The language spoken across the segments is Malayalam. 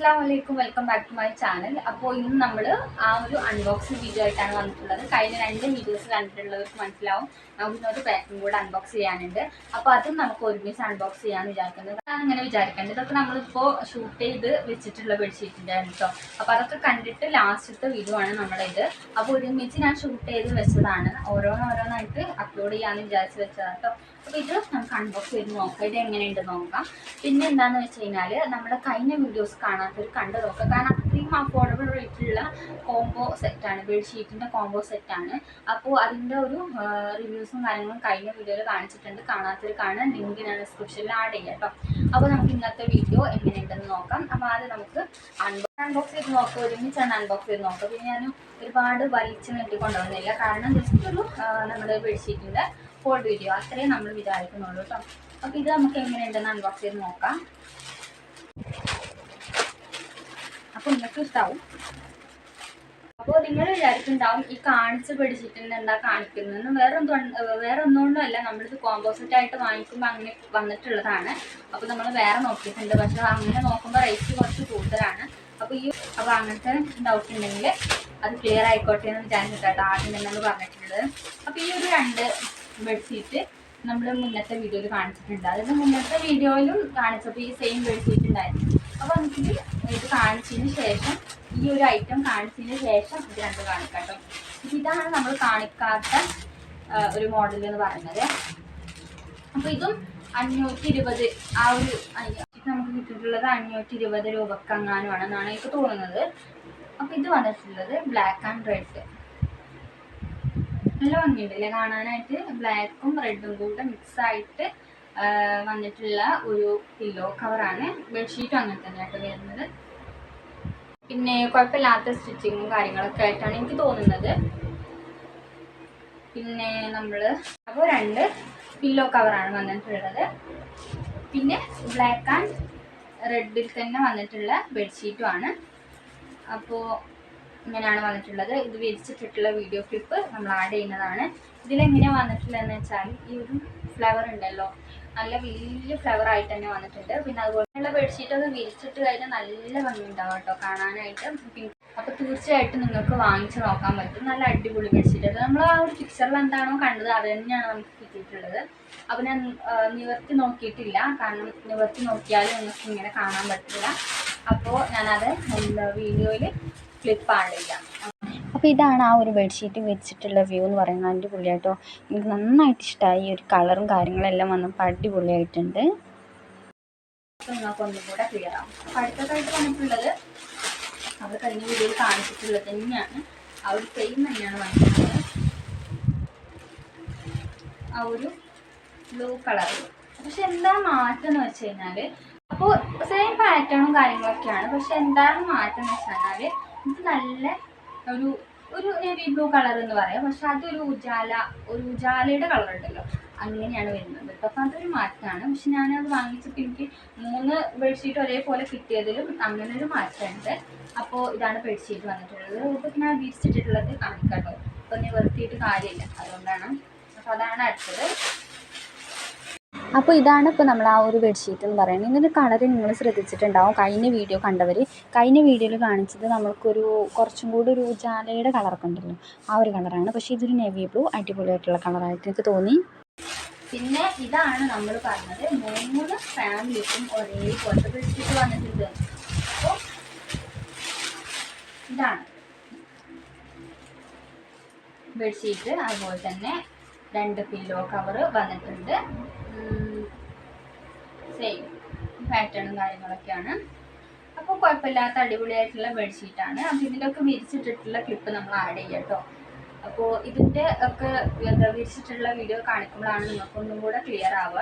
അസ്സാം വലൈക്കും welcome back to my channel അപ്പോൾ ഇന്ന് നമ്മൾ ആ ഒരു അൺബോക്സിംഗ് വീഡിയോ ആയിട്ടാണ് വന്നിട്ടുള്ളത്. കഴിഞ്ഞ രണ്ട് വീഡിയോസ് കണ്ടിട്ടുള്ളവർക്ക് മനസ്സിലാവും. നമുക്ക് ഇന്നൊരു പാക്കിംഗ് കൂടെ അൺബോക്സ് ചെയ്യാനുണ്ട്. അപ്പോൾ അതും നമുക്ക് ഒരുമിച്ച് അൺബോക്സ് ചെയ്യാന്ന് വിചാരിക്കുന്നത് അതാണ് അങ്ങനെ വിചാരിക്കേണ്ടത്. ഇതൊക്കെ നമ്മളിപ്പോൾ ഷൂട്ട് ചെയ്ത് വെച്ചിട്ടുള്ള ബെഡ്ഷീറ്റിന്റെ ആണ് കേട്ടോ അപ്പോൾ അതൊക്കെ കണ്ടിട്ട് ലാസ്റ്റത്തെ വീഡിയോ ആണ് നമ്മുടെ ഇത് അപ്പോൾ ഒരുമിച്ച് ഞാൻ ഷൂട്ട് ചെയ്ത് വെച്ചതാണ്. ഓരോന്നോരോന്നായിട്ട് അപ്ലോഡ് ചെയ്യാമെന്ന് വിചാരിച്ച് വെച്ചതാണ് കേട്ടോ അപ്പോൾ ഇത് നമുക്ക് അൺബോക്സ് ചെയ്ത് നോക്കാം. ഇത് എങ്ങനെയുണ്ട് നോക്കാം. പിന്നെ എന്താന്ന് വെച്ച് കഴിഞ്ഞാൽ നമ്മുടെ കഴിഞ്ഞ വീഡിയോസ് കാണാത്തവർ കണ്ടു നോക്കുക കാരണം അത്രയും അഫോർഡബിൾ റേറ്റിലുള്ള കോംബോ സെറ്റാണ് ബെഡ്ഷീറ്റിന്റെ കോംബോ സെറ്റാണ് അപ്പോൾ അതിന്റെ ഒരു റിവ്യൂസും കാര്യങ്ങളും കഴിഞ്ഞ വീഡിയോയിൽ കാണിച്ചിട്ടുണ്ട്. കാണാത്തവർ കാണാൻ ലിങ്ക് ഞാൻ ഡിസ്ക്രിപ്ഷനിൽ ആഡ് ചെയ്യാം കേട്ടോ അപ്പോൾ നമുക്ക് ഇന്നത്തെ വീഡിയോ എങ്ങനെയുണ്ടെന്ന് നോക്കാം. അപ്പോൾ ആദ്യം നമുക്ക് അൺബോക്സ് ചെയ്ത് നോക്കാം. ഒരുമിച്ചാണ് അൺബോക്സ് ചെയ്ത് നോക്കുക പിന്നെ ഞാൻ ഒരുപാട് വലിച്ചു നീട്ടി കൊണ്ടുവന്നില്ല. കാരണം ജസ്റ്റ് ഒരു നമ്മുടെ ബെഡ്ഷീറ്റിന്റെ ഫോൾ വീഡിയോ അത്രയും നമ്മൾ വിചാരിക്കുന്നുള്ളൂ കേട്ടോ അപ്പോൾ ഇത് നമുക്ക് എങ്ങനെയുണ്ടെന്ന് അൺബോക്സ് ചെയ്ത് നോക്കാം. അപ്പോൾ നിങ്ങൾക്ക് ഇഷ്ടാവും. അപ്പോൾ നിങ്ങൾ വിചാരിക്കുന്നുണ്ടാവും ഈ കാണിച്ച് പഠിച്ചിട്ടുണ്ട് എന്താ കാണിക്കുന്നതെന്ന്. വേറെ വേറെ ഒന്നുകൊണ്ടും അല്ല. നമ്മളിത് കോമ്പോസിറ്റ് ആയിട്ട് വാങ്ങിക്കുമ്പോൾ അങ്ങനെ വന്നിട്ടുള്ളതാണ്. അപ്പോൾ നമ്മൾ വേറെ നോക്കിയിട്ടുണ്ട്. പക്ഷേ അങ്ങനെ നോക്കുമ്പോൾ റേറ്റ് കുറച്ച് കൂടുതലാണ്. അപ്പോൾ ഈ അപ്പോൾ അങ്ങനത്തെ ഡൗട്ട് ഉണ്ടെങ്കിൽ അത് ക്ലിയർ ആയിക്കോട്ടെ എന്ന് വിചാരിച്ചിട്ടാണ് ആദ്യം തന്നെ പറഞ്ഞിട്ടുള്ളത്. അപ്പോൾ ഈ ഒരു രണ്ട് ബെഡ്ഷീറ്റ് നമ്മൾ മുന്നത്തെ വീഡിയോയിൽ കാണിച്ചിട്ടുണ്ട്. അതായത് മുന്നത്തെ വീഡിയോയിലും കാണിച്ചപ്പോൾ ഈ സെയിം ബെഡ്ഷീറ്റ് ഉണ്ടായിരുന്നു അപ്പോൾ നമുക്കിത് ഇത് കാണിച്ചതിന് ശേഷം ഈ ഒരു ഐറ്റം കാണിച്ചതിന് ശേഷം ഇത് രണ്ട് കാണിക്കാം കേട്ടോ. ഇത് ഇതാണ് നമ്മൾ കാണിക്കാത്ത ഒരു മോഡൽ എന്ന് പറയുന്നത്. അപ്പോൾ ഇതും അഞ്ഞൂറ്റി ഇരുപത് ആ ഒരു നമുക്ക് കിട്ടിയിട്ടുള്ളത് അഞ്ഞൂറ്റി ഇരുപത് രൂപക്ക് അങ്ങാനുമാണെന്നാണ് എനിക്ക് തോന്നുന്നത്. അപ്പോൾ ഇത് വന്നിട്ടുള്ളത് ബ്ലാക്ക് ആൻഡ് റെഡ് നല്ല ഭംഗിയുണ്ടല്ലേ? കാണാനായിട്ട് ബ്ലാക്കും റെഡും കൂടെ മിക്സ് ആയിട്ട് വന്നിട്ടുള്ള ഒരു പില്ലോ കവറാണ് ബെഡ്ഷീറ്റ് അങ്ങനെ തന്നെ ആയിട്ട് വരുന്നത്. പിന്നെ കുഴപ്പമില്ലാത്ത സ്റ്റിച്ചിങ്ങും കാര്യങ്ങളൊക്കെ ആയിട്ടാണ് എനിക്ക് തോന്നുന്നത്. പിന്നെ നമ്മൾ അപ്പോൾ രണ്ട് പില്ലോ കവറാണ് വന്നിട്ടുള്ളത്. പിന്നെ ബ്ലാക്ക് ആൻഡ് റെഡിൽ തന്നെ വന്നിട്ടുള്ള ബെഡ്ഷീറ്റുമാണ് അപ്പോൾ ഇങ്ങനെയാണ് വന്നിട്ടുള്ളത്. ഇത് വിരിച്ചിട്ടിട്ടുള്ള വീഡിയോ ക്ലിപ്പ് നമ്മൾ ആഡ് ചെയ്യുന്നതാണ്. ഇതിലെങ്ങനെയാണ് വന്നിട്ടുള്ളതെന്ന് വെച്ചാൽ ഈ ഒരു ഫ്ലവർ ഉണ്ടല്ലോ. നല്ല വലിയ ഫ്ലവർ ആയിട്ട് തന്നെ വന്നിട്ടുണ്ട്. പിന്നെ അതുപോലെയുള്ള ബെഡ്ഷീറ്റ് ഒക്കെ വിരിച്ചിട്ട് കഴിഞ്ഞാൽ നല്ല ഭംഗി ഉണ്ടാവും കേട്ടോ കാണാനായിട്ട്. അപ്പൊ അപ്പോൾ തീർച്ചയായിട്ടും നിങ്ങൾക്ക് വാങ്ങിച്ച് നോക്കാൻ പറ്റും. നല്ല അടിപൊളി ബെഡ്ഷീറ്റ് നമ്മൾ ആ ഒരു പിക്ചറിൽ എന്താണോ കണ്ടത് അത് തന്നെയാണ് നമുക്ക് കിട്ടിയിട്ടുള്ളത്. അപ്പോൾ ഞാൻ നിവർത്തി നോക്കിയിട്ടില്ല. കാരണം നിവർത്തി നോക്കിയാലും നിങ്ങൾക്ക് ഇങ്ങനെ കാണാൻ പറ്റില്ല. അപ്പോൾ ഞാനത് വീഡിയോയിൽ ക്ലിപ്പ് ആഡ് അപ്പോൾ ഇതാണ് ആ ഒരു ബെഡ്ഷീറ്റ് വെച്ചിട്ടുള്ള വ്യൂ എന്ന് പറയുന്നത് അടിപൊളിയായിട്ടോ എനിക്ക് നന്നായിട്ട് ഇഷ്ടമായി ഈ ഒരു കളറും കാര്യങ്ങളെല്ലാം വന്നപ്പോൾ അടിപൊളിയായിട്ടുണ്ട്. അപ്പോൾ നിങ്ങൾക്ക് ഒന്നും കൂടെ ക്ലിയർ ആവും. അപ്പോൾ അടുത്തതായിട്ട് വന്നിട്ടുള്ളത് അവർ കഴിഞ്ഞ വീഡിയോയിൽ കാണിച്ചിട്ടുള്ളത് തന്നെയാണ്. ആ ഒരു സെയിം തന്നെയാണ് വന്നിട്ടുള്ളത്. ആ ഒരു ബ്ലൂ കളർ പക്ഷെ എന്താ മാറ്റം എന്ന് വെച്ച് കഴിഞ്ഞാൽ അപ്പോൾ സെയിം പാറ്റേണും കാര്യങ്ങളൊക്കെയാണ്. പക്ഷെ എന്താണ് മാറ്റം എന്ന് വെച്ച് കഴിഞ്ഞാൽ ഇത് നല്ല ഒരു ഒരു നേവി ബ്ലൂ കളർ എന്ന് പറയാം. പക്ഷെ അതൊരു ഉജാല ഒരു ഉജാലയുടെ കളർ ഉണ്ടല്ലോ. അങ്ങനെയാണ് വരുന്നത്. അപ്പോൾ അതൊരു മാറ്റമാണ്. പക്ഷെ ഞാനത് വാങ്ങിച്ചപ്പോൾ എനിക്ക് മൂന്ന് ബെഡ്ഷീറ്റ് ഒരേപോലെ കിട്ടിയതിലും അങ്ങനെ ഒരു മാറ്റമുണ്ട്. അപ്പോൾ ഇതാണ് ബെഡ്ഷീറ്റ് വന്നിട്ടുള്ളത്. ഇപ്പോൾ ഞാൻ വിരിച്ചിട്ടിട്ടുള്ളത് കാണിക്കാം കേട്ടോ അപ്പോൾ നിവർത്തിയിട്ട് കാര്യമില്ല. അതുകൊണ്ടാണ്. അപ്പോൾ അതാണ് അടുത്തത്. അപ്പോൾ ഇതാണ് ഇപ്പോൾ നമ്മൾ ആ ഒരു ബെഡ്ഷീറ്റ് എന്ന് പറയുന്നത്. ഇതിന്റെ കളർ നിങ്ങൾ ശ്രദ്ധിച്ചിട്ടുണ്ടാവും. കഴിഞ്ഞ വീഡിയോ കണ്ടവർ കഴിഞ്ഞ വീഡിയോയിൽ കാണിച്ചത് നമ്മൾക്കൊരു കുറച്ചും കൂടി ഒരു ഉജാലയുടെ കളറൊക്കെ ഉണ്ടല്ലോ. ആ ഒരു കളറാണ് പക്ഷേ ഇതൊരു നെവി ബ്ലൂ അടിപൊളിയായിട്ടുള്ള കളറായിട്ട് എനിക്ക് തോന്നി. പിന്നെ ഇതാണ് നമ്മൾ പറഞ്ഞത് മൂന്ന് ഫാമിലിക്കും ഒരേപോലത്തെ ബെഡ്ഷീറ്റ് വന്നിട്ടുണ്ട്. അപ്പോൾ ഇതാണ് ബെഡ്ഷീറ്റ് അതുപോലെ തന്നെ രണ്ട് പില്ലോ കവറ് വന്നിട്ടുണ്ട്. സെയിം പാറ്റേണും കാര്യങ്ങളൊക്കെയാണ്. അപ്പോൾ കുഴപ്പമില്ലാത്ത അടിപൊളിയായിട്ടുള്ള ബെഡ്ഷീറ്റാണ് അപ്പോൾ ഇതിലൊക്കെ വിരിച്ചിട്ടിട്ടുള്ള ക്ലിപ്പ് നമ്മൾ ആഡ് ചെയ്യാം കേട്ടോ. അപ്പോൾ ഇതിന്റെ ഒക്കെ വിരിച്ചിട്ടുള്ള വീഡിയോ കാണിക്കുമ്പോഴാണ് നിങ്ങൾക്കൊന്നും കൂടെ ക്ലിയർ ആവുക.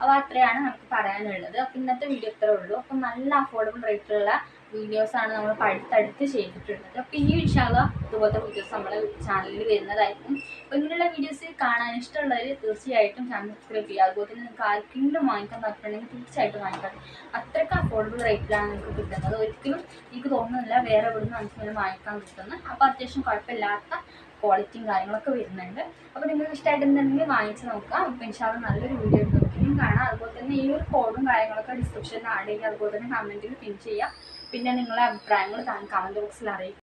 അപ്പോൾ അത്രയാണ് നമുക്ക് പറയാനുള്ളത്. അപ്പോൾ ഇന്നത്തെ വീഡിയോ ഇത്രേ ഉള്ളൂ. അപ്പോൾ നല്ല അഫോർഡബിൾ റേറ്റിലുള്ള വീഡിയോസാണ് നമ്മൾ അടുത്തടുത്ത് ചെയ്തിട്ടുള്ളത്. അപ്പോൾ ഇനി ഇൻഷാല്ല ഇതുപോലത്തെ വീഡിയോസ് നമ്മുടെ ചാനലിൽ വരുന്നതായിരിക്കും. അപ്പോൾ ഇങ്ങനെയുള്ള വീഡിയോസ് കാണാൻ ഇഷ്ടമുള്ളവർ തീർച്ചയായിട്ടും ചാനൽ സബ്സ്ക്രൈബ് ചെയ്യുക. അതുപോലെ തന്നെ നിങ്ങൾക്ക് ആർക്കെങ്കിലും വാങ്ങിക്കാൻ താല്പര്യമുണ്ടെങ്കിൽ തീർച്ചയായിട്ടും വാങ്ങിക്കാം. അത്രയ്ക്ക് അഫോർഡബിൾ റേറ്റിലാണ് നിങ്ങൾക്ക് കിട്ടുന്നത്. ഒരിക്കലും എനിക്ക് തോന്നുന്നില്ല വേറെ എവിടെ നിന്ന് നമുക്ക് വാങ്ങിക്കാൻ കിട്ടുന്നത് അപ്പോൾ അത്യാവശ്യം കുഴപ്പമില്ലാത്ത ക്വാളിറ്റിയും കാര്യങ്ങളൊക്കെ വരുന്നുണ്ട്. അപ്പോൾ നിങ്ങൾക്ക് ഇഷ്ടമായിട്ടുണ്ടെങ്കിൽ വാങ്ങിച്ച് നോക്കാം. അപ്പോൾ ഇൻഷാല്ല നല്ലൊരു വീഡിയോ എടുത്തിട്ടും കാണാം. അതുപോലെ തന്നെ ഈ ഒരു കോഡും കാര്യങ്ങളൊക്കെ ഡിസ്ക്രിപ്ഷനിൽ ആഡ് ചെയ്യുക. അതുപോലെ തന്നെ കമന്റിൽ പിൻ ചെയ്യുക. പിന്നെ നിങ്ങളെ അഭിപ്രായങ്ങൾ താൻ കമന്റ് ബോക്സിൽ അറിയിക്കുക